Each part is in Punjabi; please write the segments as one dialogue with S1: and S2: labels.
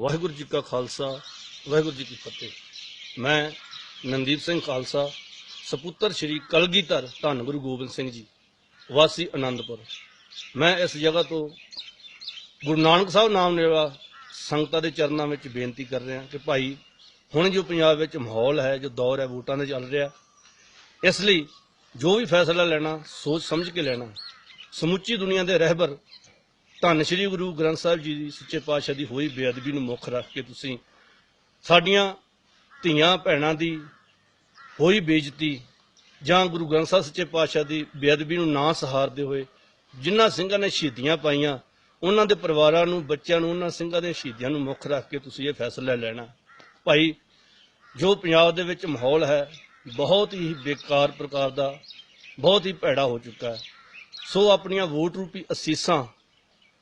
S1: ਵਾਹਿਗੁਰੂ ਜੀ ਕਾ ਖਾਲਸਾ, ਵਾਹਿਗੁਰੂ ਜੀ ਕੀ ਫਤਿਹ। ਮੈਂ ਨੰਦੀਪ ਸਿੰਘ ਖਾਲਸਾ, ਸਪੁੱਤਰ ਸ੍ਰੀ ਕਲਗੀਧਰ ਧੰਨ ਗੁਰੂ ਗੋਬਿੰਦ ਸਿੰਘ ਜੀ, ਵਾਸੀ ਆਨੰਦਪੁਰ। ਮੈਂ ਇਸ ਜਗ੍ਹਾ ਤੋਂ ਗੁਰੂ ਨਾਨਕ ਸਾਹਿਬ ਨਾਮ ਲੈਵਾ ਸੰਗਤਾਂ ਦੇ ਚਰਨਾਂ ਵਿੱਚ ਬੇਨਤੀ ਕਰ ਰਿਹਾ ਕਿ ਭਾਈ, ਹੁਣ ਜੋ ਪੰਜਾਬ ਵਿੱਚ ਮਾਹੌਲ ਹੈ, ਜੋ ਦੌਰ ਹੈ, ਵੋਟਾਂ ਦਾ ਚੱਲ ਰਿਹਾ, ਇਸ ਲਈ ਜੋ ਵੀ ਫੈਸਲਾ ਲੈਣਾ, ਸੋਚ ਸਮਝ ਕੇ ਲੈਣਾ, ਸਮੁੱਚੀ ਦੁਨੀਆ ਦੇ ਰਹਿਬਰ ਧੰਨ ਸ਼੍ਰੀ ਗੁਰੂ ਗ੍ਰੰਥ ਸਾਹਿਬ ਜੀ ਦੀ ਸੱਚੇ ਪਾਤਸ਼ਾਹ ਦੀ ਹੋਈ ਬੇਅਦਬੀ ਨੂੰ ਮੁੱਖ ਰੱਖ ਕੇ ਤੁਸੀਂ ਸਾਡੀਆਂ ਧੀਆਂ ਭੈਣਾਂ ਦੀ ਹੋਈ ਬੇਇੱਜ਼ਤੀ ਜਾਂ ਗੁਰੂ ਗ੍ਰੰਥ ਸਾਹਿਬ ਸੱਚੇ ਪਾਤਸ਼ਾਹ ਦੀ ਬੇਅਦਬੀ ਨੂੰ ਨਾ ਸਹਾਰਦੇ ਹੋਏ ਜਿਨ੍ਹਾਂ ਸਿੰਘਾਂ ਨੇ ਸ਼ਹੀਦੀਆਂ ਪਾਈਆਂ, ਉਹਨਾਂ ਦੇ ਪਰਿਵਾਰਾਂ ਨੂੰ, ਬੱਚਿਆਂ ਨੂੰ, ਉਹਨਾਂ ਸਿੰਘਾਂ ਦੇ ਸ਼ਹੀਦੀਆਂ ਨੂੰ ਮੁੱਖ ਰੱਖ ਕੇ ਤੁਸੀਂ ਇਹ ਫੈਸਲਾ ਲੈਣਾ। ਭਾਈ, ਜੋ ਪੰਜਾਬ ਦੇ ਵਿੱਚ ਮਾਹੌਲ ਹੈ, ਬਹੁਤ ਹੀ ਬੇਕਾਰ ਪ੍ਰਕਾਰ ਦਾ, ਬਹੁਤ ਹੀ ਭੈੜਾ ਹੋ ਚੁੱਕਾ ਹੈ। ਸੋ ਆਪਣੀਆਂ ਵੋਟ ਰੂਪੀ ਅਸੀਸਾਂ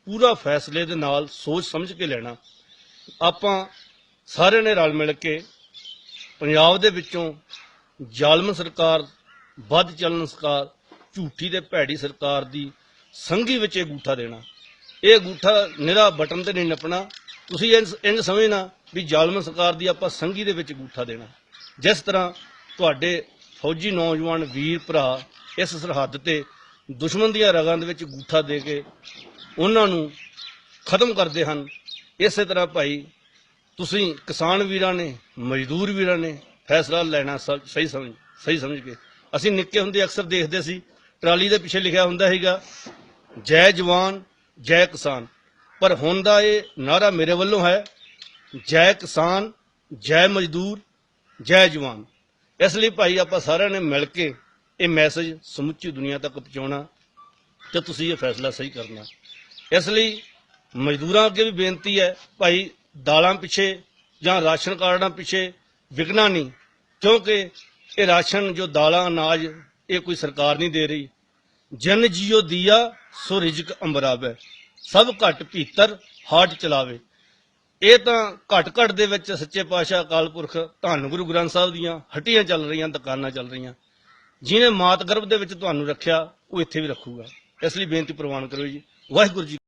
S1: ਪੂਰਾ ਫੈਸਲੇ ਦੇ ਨਾਲ ਸੋਚ ਸਮਝ ਕੇ ਲੈਣਾ। ਆਪਾਂ ਸਾਰਿਆਂ ਨੇ ਰਲ ਮਿਲ ਕੇ ਪੰਜਾਬ ਦੇ ਵਿੱਚੋਂ ਜ਼ਾਲਮ ਸਰਕਾਰ, ਵੱਧ ਚੱਲਣ ਸਰਕਾਰ, ਝੂਠੀ ਤੇ ਭੈੜੀ ਸਰਕਾਰ ਦੀ ਸੰਘੀ ਵਿੱਚ ਇਹ ਗੂਠਾ ਦੇਣਾ। ਇਹ ਗੂਠਾ ਨਿਹਰਾ ਬਟਨ ਤੇ ਨਹੀਂ ਨੱਪਣਾ। ਤੁਸੀਂ ਇੰਜ ਇੰਜ ਸਮਝਣਾ ਵੀ ਜ਼ਾਲਮ ਸਰਕਾਰ ਦੀ ਆਪਾਂ ਸੰਘੀ ਦੇ ਵਿੱਚ ਗੂਠਾ ਦੇਣਾ। ਜਿਸ ਤਰ੍ਹਾਂ ਤੁਹਾਡੇ ਫੌਜੀ ਨੌਜਵਾਨ ਵੀਰ ਭਰਾ ਇਸ ਸਰਹੱਦ ਤੇ ਦੁਸ਼ਮਣ ਦੀਆਂ ਰਗਾਂ ਦੇ ਵਿੱਚ ਗੂਠਾ ਦੇ ਕੇ ਉਹਨਾਂ ਨੂੰ ਖਤਮ ਕਰਦੇ ਹਨ। ਇਸੇ ਤਰ੍ਹਾਂ ਭਾਈ, ਤੁਸੀਂ ਕਿਸਾਨ ਵੀਰਾਂ ਨੇ, ਮਜ਼ਦੂਰ ਵੀਰਾਂ ਨੇ ਫੈਸਲਾ ਲੈਣਾ ਸ- ਸਹੀ ਸਮਝ ਸਹੀ ਸਮਝ ਕੇ। ਅਸੀਂ ਨਿੱਕੇ ਹੁੰਦੇ ਅਕਸਰ ਦੇਖਦੇ ਸੀ, ਟਰਾਲੀ ਦੇ ਪਿੱਛੇ ਲਿਖਿਆ ਹੁੰਦਾ ਸੀਗਾ, ਜੈ ਜਵਾਨ, ਜੈ ਕਿਸਾਨ। ਪਰ ਹੁਣ ਦਾ ਇਹ ਨਾਰਾ ਮੇਰੇ ਵੱਲੋਂ ਹੈ, ਜੈ ਕਿਸਾਨ, ਜੈ ਮਜ਼ਦੂਰ, ਜੈ ਜਵਾਨ। ਇਸ ਲਈ ਭਾਈ ਆਪਾਂ ਸਾਰਿਆਂ ਨੇ ਮਿਲ ਕੇ ਇਹ ਮੈਸੇਜ ਸਮੁੱਚੀ ਦੁਨੀਆ ਤੱਕ ਪਹੁੰਚਾਉਣਾ ਤੇ ਤੁਸੀਂ ਇਹ ਫੈਸਲਾ ਸਹੀ ਕਰਨਾ। ਇਸ ਲਈ ਮਜ਼ਦੂਰਾਂ ਅੱਗੇ ਵੀ ਬੇਨਤੀ ਹੈ, ਭਾਈ ਦਾਲਾਂ ਪਿੱਛੇ ਜਾਂ ਰਾਸ਼ਨ ਕਾਰਡਾਂ ਪਿੱਛੇ ਵਿਕਣਾ ਨਹੀਂ, ਕਿਉਂਕਿ ਇਹ ਰਾਸ਼ਨ, ਜੋ ਦਾਲਾਂ, ਅਨਾਜ, ਇਹ ਕੋਈ ਸਰਕਾਰ ਨਹੀਂ ਦੇ ਰਹੀ। ਜਨ ਜੀਓ ਦੀਆ, ਸੋ ਰਿਜਕ ਅੰਬਰਾਵੇ। ਸਭ ਘਟ ਭੀਤਰ ਹਾਟ ਚਲਾਵੇ। ਇਹ ਤਾਂ ਘਟ ਘਟ ਦੇ ਵਿੱਚ ਸੱਚੇ ਪਾਤਸ਼ਾਹ ਅਕਾਲ ਪੁਰਖ ਧੰਨ ਗੁਰੂ ਗ੍ਰੰਥ ਸਾਹਿਬ ਦੀਆਂ ਹੱਟੀਆਂ ਚੱਲ ਰਹੀਆਂ, ਦੁਕਾਨਾਂ ਚੱਲ ਰਹੀਆਂ। ਜਿਹਨੇ ਮਾਤ ਗਰਭ ਦੇ ਵਿੱਚ ਤੁਹਾਨੂੰ ਰੱਖਿਆ, ਉਹ ਇੱਥੇ ਵੀ ਰੱਖੂਗਾ। ਇਸ ਲਈ ਬੇਨਤੀ ਪ੍ਰਵਾਨ ਕਰੋ ਜੀ। ਵਾਹਿਗੁਰੂ ਜੀ